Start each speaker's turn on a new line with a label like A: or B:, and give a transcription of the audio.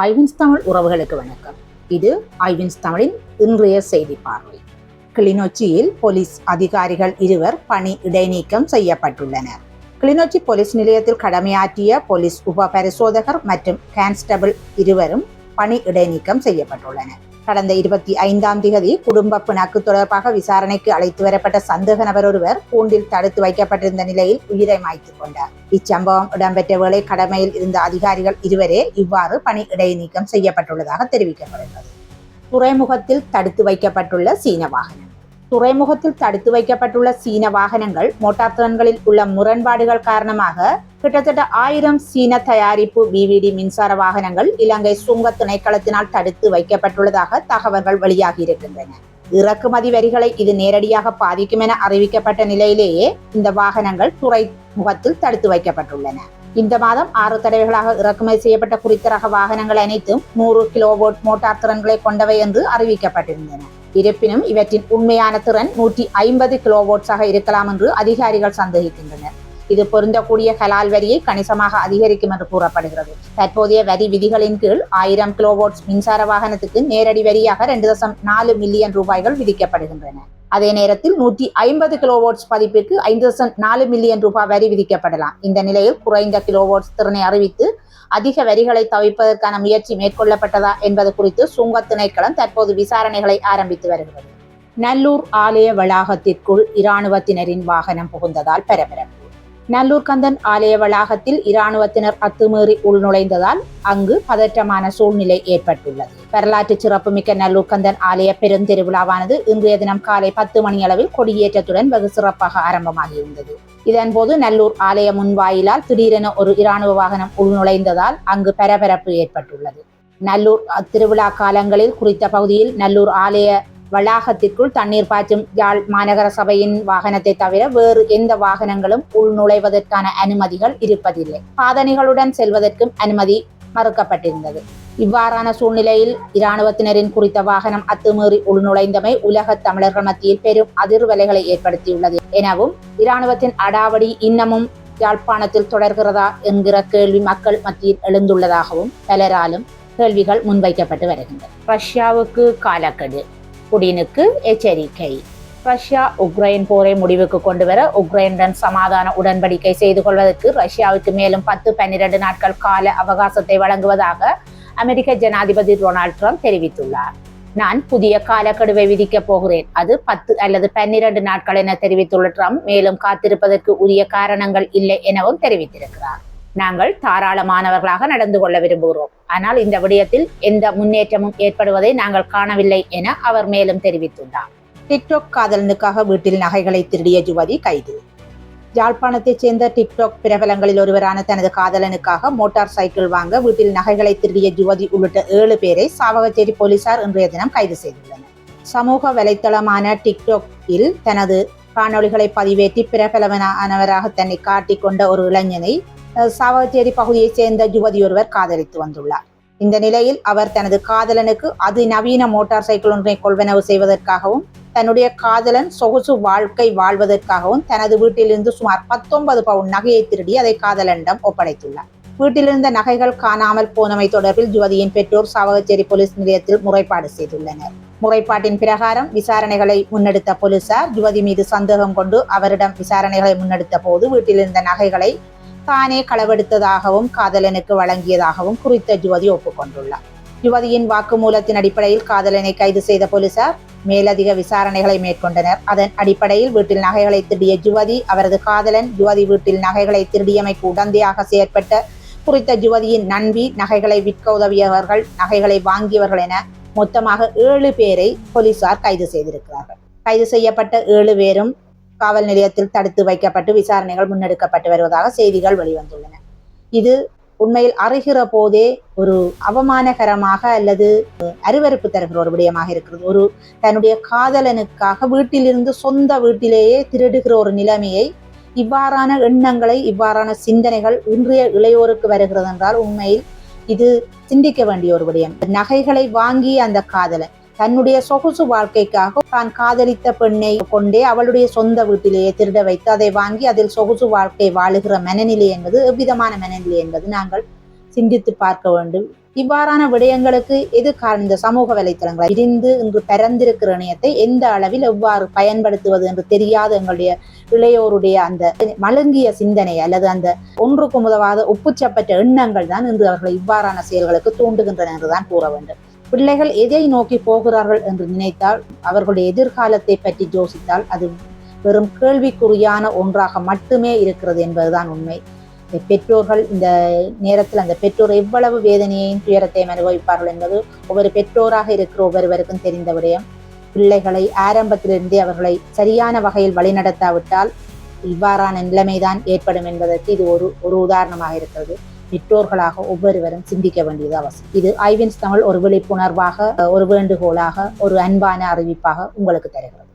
A: ஐவின்ஸ் தமிழ் உறவுகளுக்கு வணக்கம். இது ஐவின்ஸ் தமிழின் இன்றைய செய்தி பார்வை. கிளிநொச்சியில் போலீஸ் அதிகாரிகள் இருவர் பணி இடைநீக்கம் செய்யப்பட்டுள்ளனர். கிளிநொச்சி போலீஸ் நிலையத்தில் கடமையாற்றிய போலீஸ் உப பரிசோதகர் மற்றும் கான்ஸ்டபிள் இருவரும் பணி இடைநீக்கம் செய்யப்பட்டுள்ளனர். கடந்த இருபத்தி ஐந்தாம் திகதி குடும்ப பிணக்கு தொடர்பாக விசாரணைக்கு அழைத்து வரப்பட்ட சந்தேக நபர் ஒருவர் கூண்டில் தடுத்து வைக்கப்பட்டிருந்த நிலையில் உயிரை மாய்த்துக் கொண்டார். இச்சம்பவம் இடம்பெற்ற வேளை கடமையில் இருந்த அதிகாரிகள் இருவரே இவ்வாறு பணி இடைநீக்கம் செய்யப்பட்டுள்ளதாக தெரிவிக்கப்படுகிறது. துறைமுகத்தில் தடுத்து வைக்கப்பட்டுள்ள சீன வாகனம். துறைமுகத்தில் தடுத்து வைக்கப்பட்டுள்ள சீன வாகனங்கள் மோட்டார் திறன்களில் உள்ள முரண்பாடுகள் காரணமாக கிட்டத்தட்ட ஆயிரம் சீன தயாரிப்பு விவிடி மின்சார வாகனங்கள் இலங்கை சுங்க திணைக்களத்தினால் தடுத்து வைக்கப்பட்டுள்ளதாக தகவல்கள் வெளியாகி இருக்கின்றன. இறக்குமதி வரிகளை இது நேரடியாக பாதிக்கும் என அறிவிக்கப்பட்ட நிலையிலேயே இந்த வாகனங்கள் துறைமுகத்தில் தடுத்து வைக்கப்பட்டுள்ளன. இந்த மாதம் ஆறு தடவைகளாக இறக்குமதி செய்யப்பட்ட குறித்த ரக வாகனங்கள் அனைத்தும் நூறு கிலோவோட் மோட்டார் திறன்களை கொண்டவை என்று அறிவிக்கப்பட்டிருந்தன. இருப்பினும் இவற்றின் உண்மையான திறன் நூற்றி ஐம்பது கிலோவோட்ஸாக இருக்கலாம் என்று அதிகாரிகள் சந்தேகிக்கின்றனர். இது பொருந்தக்கூடிய கலால் வரியை கணிசமாக அதிகரிக்கும் என்று கூறப்படுகிறது. தற்போதைய வரி விதிகளின் கீழ் ஆயிரம் கிலோவோட்ஸ் மின்சார வாகனத்துக்கு நேரடி வரியாக ரெண்டு தசம் நாலு மில்லியன் ரூபாய்கள் விதிக்கப்படுகின்றன. அதே நேரத்தில் நூற்றி ஐம்பது கிலோவோட்ஸ் பதிப்பிற்கு ஐந்து நாலு மில்லியன் ரூபாய் வரி விதிக்கப்படலாம். இந்த நிலையில் குறைந்த கிலோவோட்ஸ் திறனை அறிவித்து அதிக வரிகளை தவிர்ப்பதற்கான முயற்சி மேற்கொள்ளப்பட்டதா என்பது குறித்து சுங்க திணைக்களம் தற்போது விசாரணைகளை ஆரம்பித்து வருகிறது. நல்லூர் ஆலய வளாகத்திற்குள் இராணுவத்தினரின் வாகனம் புகுந்ததால் பரபரப்பு. நல்லூர்கந்தன் ஆலய வளாகத்தில் இராணுவத்தினர் அத்துமீறி உள்நுழைந்ததால் அங்கு பதற்றமான சூழ்நிலை ஏற்பட்டுள்ளது. வரலாற்று சிறப்புமிக்க நல்லூர்கந்தன் ஆலய பெருந்திருவிழாவானது இன்றைய தினம் காலை பத்து மணி அளவில் கொடியேற்றத்துடன் வெகு சிறப்பாக ஆரம்பமாகியிருந்தது. இதன்போது நல்லூர் ஆலய முன்வாயிலால் திடீரென ஒரு இராணுவ வாகனம் உள்நுழைந்ததால் அங்கு பரபரப்பு ஏற்பட்டுள்ளது. நல்லூர் திருவிழா காலங்களில் குறித்த பகுதியில் நல்லூர் ஆலய வளாகத்திற்குள் தண்ணீர் பாய்ச்சும் யாழ் மாநகர சபையின் வாகனத்தை தவிர வேறு எந்த வாகனங்களும் உள் நுழைவதற்கான அனுமதிகள் இருப்பதில்லை. பாதணிகளுடன் செல்வதற்கும் அனுமதி மறுக்கப்பட்டிருந்தது. இவ்வாறான சூழ்நிலையில் இராணுவத்தினரின் குறித்த வாகனம் அத்துமீறி உள்நுழைந்தமை உலக தமிழர்கள் மத்தியில் பெரும் அதிர்வலைகளை ஏற்படுத்தியுள்ளது. எனவும் இராணுவத்தின் அடாவடி இன்னமும் யாழ்ப்பாணத்தில் தொடர்கிறதா என்கிற கேள்வி மக்கள் மத்தியில் எழுந்துள்ளதாகவும் பலராலும் கேள்விகள் முன்வைக்கப்பட்டு வருகின்றன. ரஷ்யாவுக்கு காலக்கெடு. புடினுக்கு எச்சரிக்கை. ரஷ்யா உக்ரைன் போரை முடிவுக்கு கொண்டு வர உக்ரைனுடன் சமாதான உடன்படிக்கை செய்து கொள்வதற்கு ரஷ்யாவுக்கு மேலும் பத்து பன்னிரண்டு நாட்கள் கால அவகாசத்தை வழங்குவதாக அமெரிக்க ஜனாதிபதி டொனால்ட் ட்ரம்ப் தெரிவித்துள்ளார். நான் புதிய காலக்கெடுவை விதிக்கப் போகிறேன். அது பத்து அல்லது பன்னிரண்டு நாட்கள் என தெரிவித்துள்ள ட்ரம்ப் மேலும் காத்திருப்பதற்கு உரிய காரணங்கள் இல்லை எனவும் தெரிவித்திருக்கிறார். நாங்கள் தாராளமானவர்களாக நடந்து கொள்ள விரும்புகிறோம். ஆனால் இந்த விடயத்தில் எந்த முன்னேற்றமும் ஏற்படுவதை நாங்கள் காணவில்லை என அவர் மேலும் தெரிவித்துள்ளார். டிக்டாக் காதலனுக்காக வீட்டில் நகைகளை திருடிய யுவதி கைது. யாழ்ப்பாணத்தைச் சேர்ந்த டிக்டாக் பிரபலங்களில் ஒருவரான தனது காதலனுக்காக மோட்டார் சைக்கிள் வாங்க வீட்டில் நகைகளை திருடிய யுவதி உள்ளிட்ட ஏழு பேரை சாவகச்சேரி போலீசார் இன்றைய தினம் கைது செய்துள்ளனர். சமூக வலைத்தளமான டிக்டாக்கில் தனது காணொளிகளை பதிவேற்றி பிரபலமானவராக தன்னை காட்டிக்கொண்ட ஒரு இளைஞனை சாவகச்சேரி பகுதியைச் சேர்ந்த யுவதி ஒருவர் காதலித்து வந்துள்ளார். இந்த நிலையில் அவர் தனது காதலனுக்கு அதிநவீன மோட்டார் சைக்கிள் ஒன்றை கொள்வனவு செய்வதற்காகவும் தன்னுடைய காதலன் சொகுசு வாழ்க்கை வாழ்வதற்காகவும் தனது வீட்டிலிருந்து சுமார் பத்தொன்பது பவுன் நகையை திருடி அதை காதலனிடம் ஒப்படைத்துள்ளார். வீட்டிலிருந்த நகைகள் காணாமல் போனமை தொடர்பில் யுவதியின் பெற்றோர் சாவகச்சேரி போலீஸ் நிலையத்தில் முறைப்பாடு செய்துள்ளனர். முறைப்பாட்டின் பிரகாரம் விசாரணைகளை முன்னெடுத்த போலீசார் யுவதி மீது சந்தேகம் கொண்டு அவரிடம் விசாரணைகளை முன்னெடுத்த போது வீட்டிலிருந்த நகைகளை தானே களவெடுத்ததாகவும் காதலனுக்கு வழங்கியதாகவும் குறித்த யுவதி ஒப்புக்கொண்டுள்ளார். யுவதியின் வாக்குமூலத்தின் அடிப்படையில் காதலனை கைது செய்த போலீசார் மேலதிக விசாரணைகளை மேற்கொண்டனர். அதன் அடிப்படையில் வீட்டில் நகைகளை திருடிய யுவதி அவரது காதலன் யுவதி வீட்டில் நகைகளை திருடியமைக்கு உடந்தையாக செயற்பட்ட குறித்த யுவதியின் நண்பி நகைகளை விற்க உதவியவர்கள் நகைகளை வாங்கியவர்கள் என மொத்தமாக ஏழு பேரை போலீசார் கைது செய்திருக்கிறார்கள். கைது செய்யப்பட்ட ஏழு பேரும் காவல் நிலையத்தில் தடுத்து வைக்கப்பட்டு விசாரணைகள் முன்னெடுக்கப்பட்டு வருவதாக செய்திகள் வெளிவந்துள்ளன. இது உண்மையில் அறிகிற போதே ஒரு அவமானகரமாக அல்லது அருவறுப்பு தருகிற ஒரு விடயமாக இருக்கிறது. ஒரு தன்னுடைய காதலனுக்காக வீட்டிலிருந்து சொந்த வீட்டிலேயே திருடுகிற ஒரு நிலைமையை இவ்வாறான எண்ணங்களை இவ்வாறான சிந்தனைகள் இன்றைய இளையோருக்கு வருகிறது என்றால் உண்மையில் இது சிந்திக்க வேண்டிய ஒரு விடயம். நகைகளை வாங்கி அந்த காதலன் தன்னுடைய சொகுசு வாழ்க்கைக்காக தான் காதலித்த பெண்ணை கொண்டே அவளுடைய சொந்த வீட்டிலேயே திருட வைத்து அதை வாங்கி அதில் சொகுசு வாழ்க்கை வாழுகிற மனநிலை என்பது எவ்விதமான மனநிலை என்பது நாங்கள் சிந்தித்து பார்க்க வேண்டும். இவ்வாறான விடயங்களுக்கு எது காரணம்? இந்த சமூக வலைத்தளங்களை விரிந்து இன்று பரந்திருக்கிற இணையத்தை எந்த அளவில் எவ்வாறு பயன்படுத்துவது என்று தெரியாத எங்களுடைய இளையோருடைய அந்த மழுங்கிய சிந்தனை அல்லது அந்த ஒன்றுக்கு முதவாத உப்புச்சப்பட்ட எண்ணங்கள் தான் இன்று அவர்களை இவ்வாறான செயல்களுக்கு தூண்டுகின்றன என்றுதான் கூற வேண்டும். பிள்ளைகள் எதை நோக்கி போகிறார்கள் என்று நினைத்தால் அவர்களுடைய எதிர்காலத்தை பற்றி யோசித்தால் அது வெறும் கேள்விக்குறியான ஒன்றாக மட்டுமே இருக்கிறது என்பதுதான் உண்மை. பெற்றோர்கள் இந்த நேரத்தில் அந்த பெற்றோர் எவ்வளவு வேதனையையும் துயரத்தையும் அனுபவிப்பார்கள் என்பது ஒவ்வொரு பெற்றோராக இருக்கிற ஒவ்வொருவருக்கும் தெரிந்த விடயம். பிள்ளைகளை ஆரம்பத்திலிருந்தே அவர்களை சரியான வகையில் வழிநடத்தாவிட்டால் இவ்வாறான நிலைமைதான் ஏற்படும் என்பதற்கு இது ஒரு ஒரு உதாரணமாக இருக்கிறது. பெற்றோர்களாக ஒவ்வொருவரும் சிந்திக்க வேண்டியது அவசியம். இது ஐவின்ஸ் தமிழ் ஒரு விழிப்புணர்வாக ஒரு வேண்டுகோளாக ஒரு அன்பான அறிவிப்பாக உங்களுக்கு தருகிறது.